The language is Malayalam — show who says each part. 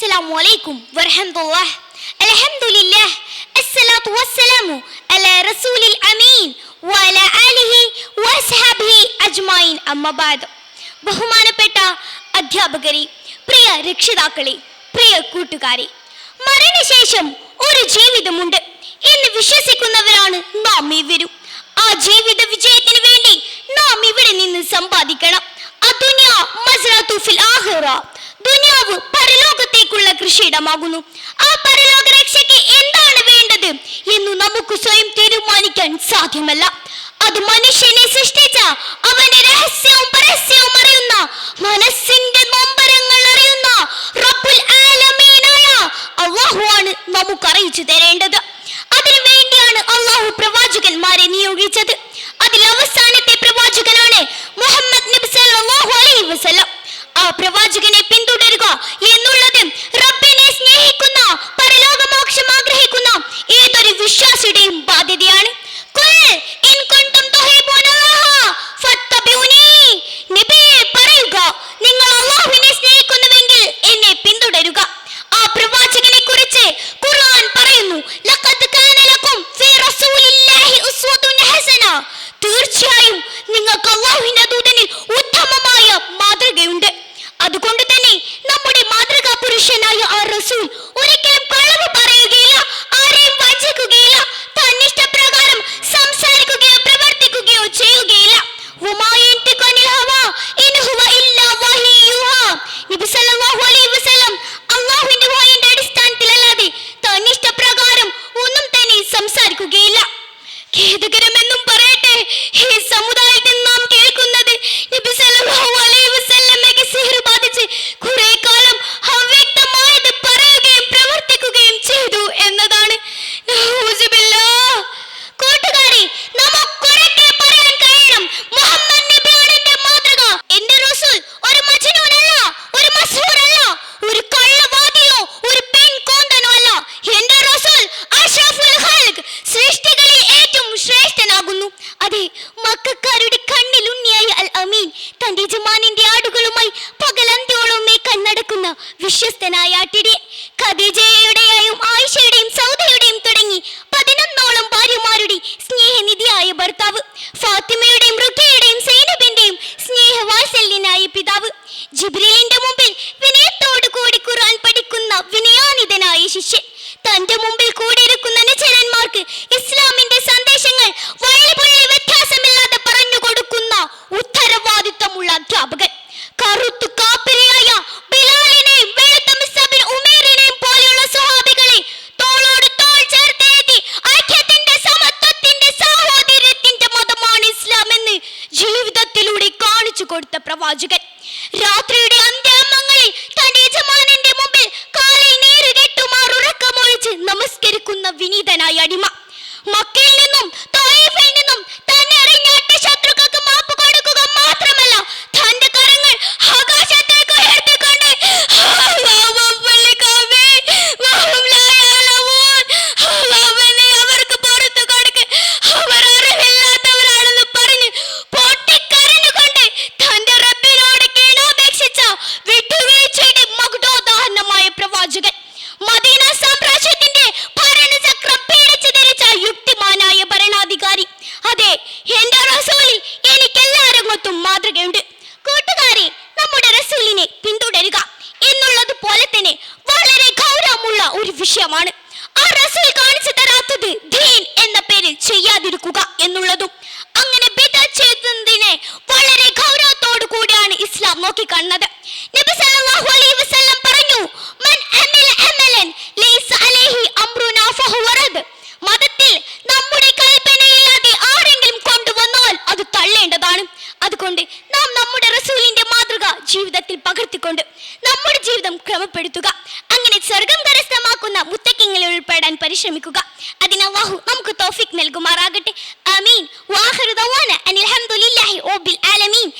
Speaker 1: السلام عليكم ورحمة الله الحمد لله الصلاة والسلام على رسول الأمين وعلى آله وأصحابه أجمعين أما بعد ബഹുമാനപ്പെട്ട അധ്യാപകരെ പ്രിയ രക്ഷിതാക്കളെ പ്രിയ കൂട്ടുകാരെ മരണശേഷം ഒരു ജീവിതമുണ്ട് എന്ന് വിശ്വസിക്കുന്നവരാണ് നാം ഇവരും. ആ ജീവിത വിജയത്തിന് വേണ്ടി നാം ഇവിടെ നിന്ന് സമ്പാദിക്കണം. ദുനിയാവ് പരലോക നമുക്കുള്ള കൃഷിയിടമാകുന്നു ആ പരലോക രക്ഷയ്ക്ക് എന്താണ് വേണ്ടത് എന്ന് നമുക്ക് സ്വയം തീരുമാനിക്കാൻ സാധ്യമല്ല. അത് മനുഷ്യനെ സൃഷ്ടിച്ച അവന്റെ രഹസ്യവും 信，കെട്ടിടി ഖദീജയുടെയും ആയിഷയുടെയും സൗദയുടെയും തുടങ്ങി. biological ഒരു വിഷയമാണ്. ആ റസൂൽ കാണിച്ചു തരാത്തത് ദീൻ എന്ന പേരിൽ ചെയ്യാതിരിക്കുക എന്നുള്ളതും അങ്ങനെ ബിദ ചെയ്യുന്നതിനെ വളരെ ഗൗരവത്തോടു കൂടിയാണ് ഇസ്ലാം നോക്കി കാണുന്നത് നബി സല്ലല്ലാഹു അലൈഹി വസല്ലം പറഞ്ഞു മൻ അമിൽ അമലൻ ലൈസ അലൈഹി അംറുനാ ഫഹുവ റദ് മതത്തിൽ നമ്മുടെ കൽപ്പനയില്ലാതെ ആരെങ്കിലും കൊണ്ടുവന്നാൽ അത് തള്ളേണ്ടതാണ്. അതുകൊണ്ട് നാം നമ്മുടെ റസൂലിന്റെ മാതൃക ജീവിതത്തിൽ പകർത്തിക്കൊണ്ട് നമ്മുടെ ജീവിതം ക്രമപ്പെടുത്തുക. അങ്ങനെ സ്വർഗം കരസ്ഥമാക്കുന്ന മുത്തക്കിങ്ങളെ ഉൾപ്പെടാൻ പരിശ്രമിക്കുക. അതിനാഹു നമുക്ക് തോഫിക് നൽകുമാറാകട്ടെ. ആമീൻ. ആലമീൻ.